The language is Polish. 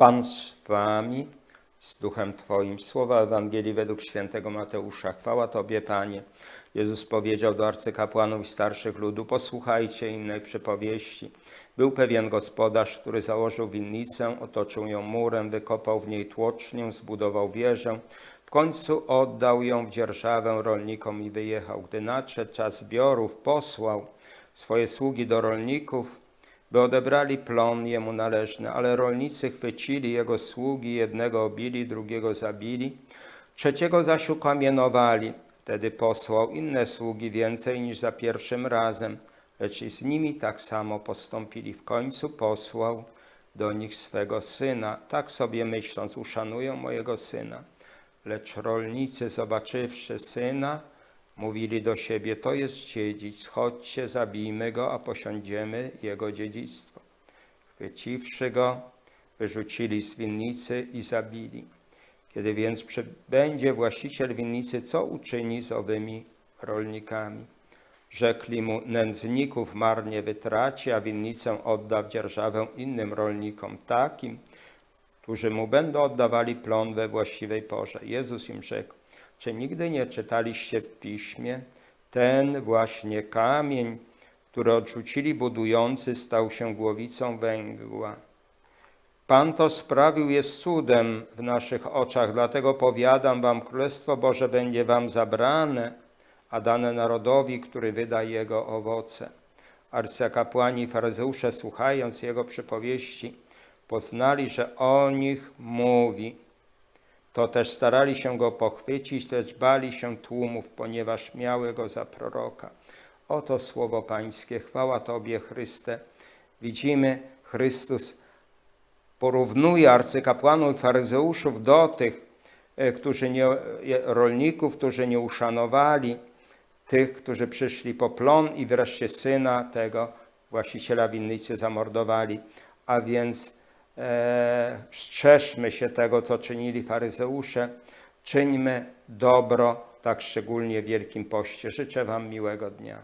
Pan z wami, z duchem Twoim. Słowa Ewangelii według świętego Mateusza. Chwała Tobie, Panie. Jezus powiedział do arcykapłanów i starszych ludu, posłuchajcie innej przypowieści. Był pewien gospodarz, który założył winnicę, otoczył ją murem, wykopał w niej tłocznię, zbudował wieżę. W końcu oddał ją w dzierżawę rolnikom i wyjechał. Gdy nadszedł czas zbiorów, posłał swoje sługi do rolników, by odebrali plon jemu należny, ale rolnicy chwycili jego sługi, jednego obili, drugiego zabili, trzeciego zaś ukamienowali. Wtedy posłał inne sługi więcej niż za pierwszym razem, lecz i z nimi tak samo postąpili. W końcu posłał do nich swego syna, tak sobie myśląc, uszanują mojego syna. Lecz rolnicy, zobaczywszy syna, mówili do siebie, to jest dziedzic, chodźcie, zabijmy go, a posiądziemy jego dziedzictwo. Chwyciwszy go, wyrzucili z winnicy i zabili. Kiedy więc przybędzie właściciel winnicy, co uczyni z owymi rolnikami? Rzekli mu, nędzników marnie wytraci, a winnicę odda w dzierżawę innym rolnikom, takim, którzy mu będą oddawali plon we właściwej porze. Jezus im rzekł, czy nigdy nie czytaliście w piśmie? Ten właśnie kamień, który odrzucili budujący, stał się głowicą węgła. Pan to sprawił jest cudem w naszych oczach, dlatego powiadam wam, Królestwo Boże będzie wam zabrane, a dane narodowi, który wyda jego owoce. Arcykapłani i faryzeusze, słuchając jego przypowieści, poznali, że o nich mówi. To też starali się go pochwycić, lecz bali się tłumów, ponieważ miały go za proroka. Oto słowo Pańskie. Chwała Tobie, Chryste. Widzimy, Chrystus porównuje arcykapłanów i faryzeuszów do tych, e, którzy nie, rolników, którzy nie uszanowali tych, którzy przyszli po plon i wreszcie syna tego właściciela winnicy zamordowali. A więc e, strzeżmy się tego, co czynili faryzeusze, czyńmy dobro, tak szczególnie w Wielkim Poście. Życzę Wam miłego dnia.